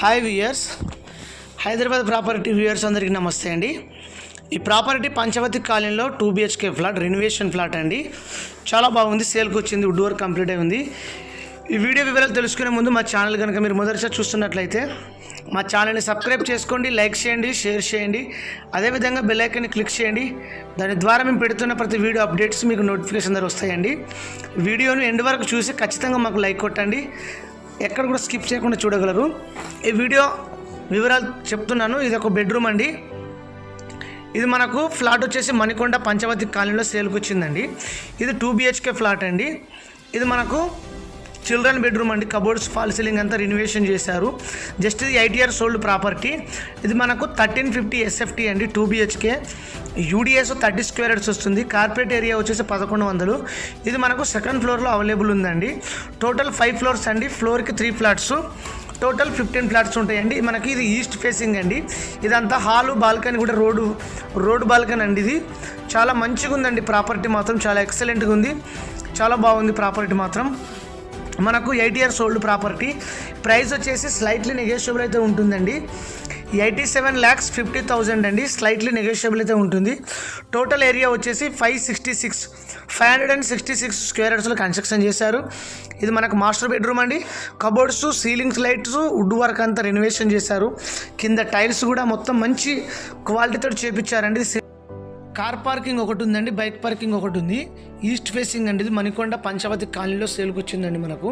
Hi viewers Hyderabad property viewers అందరికీ నమస్తే అండి. ఈ ప్రాపర్టీ పంచవతి కాలనీలో two BHK flat renovation flat అండి. చాలా బాగుంది. సేల్కి వచ్చింది. వుడ్ వర్క్ కంప్లీట్ అయి ఉంది ఈ వీడియో వివరాలు తెలుసుకునే ముందు మా ఛానల్ కనుక మీరు మొదటిసారి చూస్తున్నట్లయితే మా ఛానల్ని సబ్స్క్రైబ్ చేసుకోండి లైక్ చేయండి షేర్ చేయండి. అదేవిధంగా బెల్లైకన్ని క్లిక్ చేయండి. దాని ద్వారా మేము పెడుతున్న ప్రతి వీడియో అప్డేట్స్ మీకు నోటిఫికేషన్ ద్వారా వస్తాయండి. వీడియోను ఎండ్ వరకు చూసి ఖచ్చితంగా మాకు లైక్ కొట్టండి. ఎక్కడ కూడా స్కిప్ చేయకుండా చూడగలరు. ఈ వీడియో వివరాలు చెప్తున్నాను. ఇది ఒక బెడ్రూమ్ అండి. ఇది మనకు ఫ్లాట్ వచ్చేసి మణికొండ పంచవతి కాలనీలో సేల్కి వచ్చిందండి. ఇది టూ బిహెచ్కే ఫ్లాట్ అండి. ఇది మనకు చిల్డ్రన్ బెడ్రూమ్ అండి. కబోర్డ్స్ ఫాల్ సీలింగ్ అంతా రినోవేషన్ చేశారు. జస్ట్ ఇది ఎయిట్ ఇయర్స్ ఓల్డ్ ప్రాపర్టీ ఇది మనకు థర్టీన్ ఫిఫ్టీ ఎస్ఎఫ్టీ అండి two BHK UDS thirty square yards వస్తుంది. కార్పొరేట్ ఏరియా వచ్చేసి పదకొండు వందలు. ఇది మనకు సెకండ్ ఫ్లోర్లో అవైలబుల్ ఉందండి. టోటల్ ఫైవ్ ఫ్లోర్స్ అండి. ఫ్లోర్కి three flats total fifteen flats ఉంటాయండి. మనకి ఇది ఈస్ట్ ఫేసింగ్ అండి. ఇదంతా హాలు బాల్కనీ కూడా రోడ్డు రోడ్ బాల్కనీ అండి ఇది. చాలా మంచిగా ఉందండి ప్రాపర్టీ మాత్రం. చాలా ఎక్సలెంట్గా ఉంది. చాలా బాగుంది ప్రాపర్టీ మాత్రం. మనకు eight years old property. Price వచ్చేసి స్లైట్లీ నెగోషియబుల్ అయితే ఉంటుందండి. Eighty seven lakhs fifty thousand అండి. స్లైట్లీ నెగోషియబుల్ అయితే ఉంటుంది. టోటల్ ఏరియా వచ్చేసి five sixty six five hundred and sixty six square యార్డ్స్లో construction చేశారు. ఇది మనకు మాస్టర్ బెడ్రూమ్ అండి. Cupboards ceilings lights wood work అంతా రెనోవేషన్ చేశారు. కింద టైల్స్ కూడా మొత్తం మంచి క్వాలిటీతో చేపించారండి. కార్ పార్కింగ్ ఒకటి ఉందండి బైక్ పార్కింగ్ ఒకటి ఉంది. ఈస్ట్ ఫేసింగ్ అండి ఇది మణికొండ పంచవతి కాలనీలో సేల్కి వచ్చిందండి మనకు.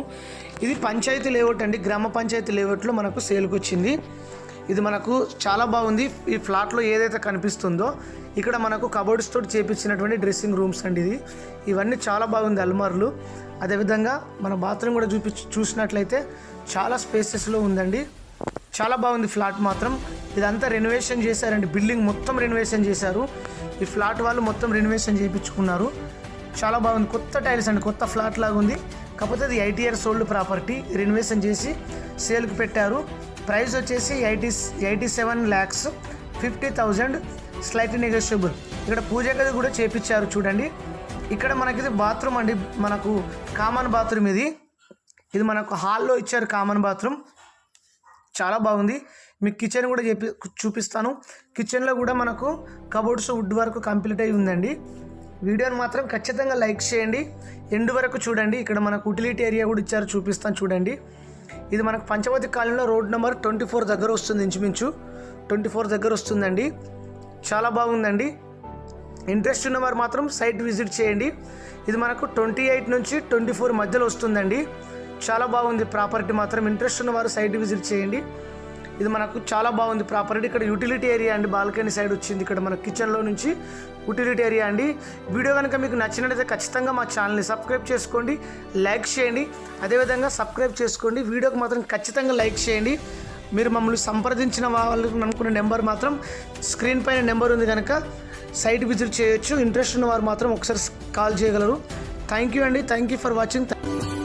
ఇది పంచాయతీ లేఅవుట్ అండి గ్రామ పంచాయతీ లేఅవుట్లో మనకు సేల్కి వచ్చింది ఇది మనకు చాలా బాగుంది. ఈ ఫ్లాట్లో ఏదైతే కనిపిస్తుందో ఇక్కడ మనకు కబోర్డ్స్ తోటి చేపించినటువంటి డ్రెస్సింగ్ రూమ్స్ అండి ఇది. ఇవన్నీ చాలా బాగుంది అల్మార్లు. అదేవిధంగా మన బాత్రూమ్ కూడా చూపి చూసినట్లయితే చాలా స్పేసెస్లో ఉందండి. చాలా బాగుంది ఫ్లాట్ మాత్రం. ఇదంతా రెనోవేషన్ చేశారండి. బిల్డింగ్ మొత్తం రెనోవేషన్ చేశారు. ఈ ఫ్లాట్ వాళ్ళు మొత్తం రెనోవేషన్ చేయించుకున్నారు. చాలా బాగుంది. కొత్త టైల్స్ అండి. కొత్త ఫ్లాట్ లాగా ఉంది. కాకపోతే ఇది eight years old property renovation చేసి సేల్కి పెట్టారు. ప్రైస్ వచ్చేసి eighty eighty seven lakhs fifty thousand slight negotiable ఇక్కడ పూజ గది కూడా చేపించారు చూడండి. ఇక్కడ మనకి ఇది బాత్రూమ్ అండి. మనకు కామన్ బాత్రూమ్ ఇది. ఇది మనకు హాల్లో ఇచ్చారు కామన్ బాత్రూమ్ చాలా బాగుంది. మీకు కిచెన్ కూడా చెప్పి చూపిస్తాను. కిచెన్లో కూడా మనకు కబోర్డ్స్ వుడ్ వరకు కంప్లీట్ అయి ఉందండి. వీడియోని మాత్రం ఖచ్చితంగా లైక్ చేయండి. ఎండు వరకు చూడండి. ఇక్కడ మనకు ఉటిలిటీ ఏరియా కూడా ఇచ్చారు చూపిస్తాను చూడండి. ఇది మనకు పంచవతి కాలనీలో రోడ్ నెంబర్ ట్వంటీ ఫోర్ దగ్గర వస్తుంది ఇంచుమించు. ట్వంటీ ఫోర్ దగ్గర వస్తుందండి. చాలా బాగుందండి. ఇంట్రెస్ట్ ఉన్నవారు మాత్రం సైట్ విజిట్ చేయండి. ఇది మనకు ట్వంటీ ఎయిట్ నుంచి ట్వంటీ ఫోర్ మధ్యలో వస్తుందండి. చాలా బాగుంది ప్రాపర్టీ మాత్రం. ఇంట్రెస్ట్ ఉన్నవారు సైట్ విజిట్ చేయండి. ఇది మనకు చాలా బాగుంది ప్రాపర్టీ. ఇక్కడ యూటిలిటీ ఏరియా అండి బాల్కనీ సైడ్ వచ్చింది. ఇక్కడ మన కిచెన్లో నుంచి యూటిలిటీ ఏరియా అండి. వీడియో కనుక మీకు నచ్చినట్లయితే ఖచ్చితంగా మా ఛానల్ని సబ్స్క్రైబ్ చేసుకోండి లైక్ చేయండి. అదేవిధంగా సబ్స్క్రైబ్ చేసుకోండి. వీడియోకి మాత్రం ఖచ్చితంగా లైక్ చేయండి. మీరు మమ్మల్ని సంప్రదించిన వాళ్ళు అనుకున్న నెంబర్ మాత్రం స్క్రీన్ పైన నెంబర్ ఉంది కనుక సైట్ విజిట్ చేయొచ్చు. ఇంట్రెస్ట్ ఉన్న వారు మాత్రం ఒకసారి కాల్ చేయగలరు. థ్యాంక్ యూ అండి. Thank you for watching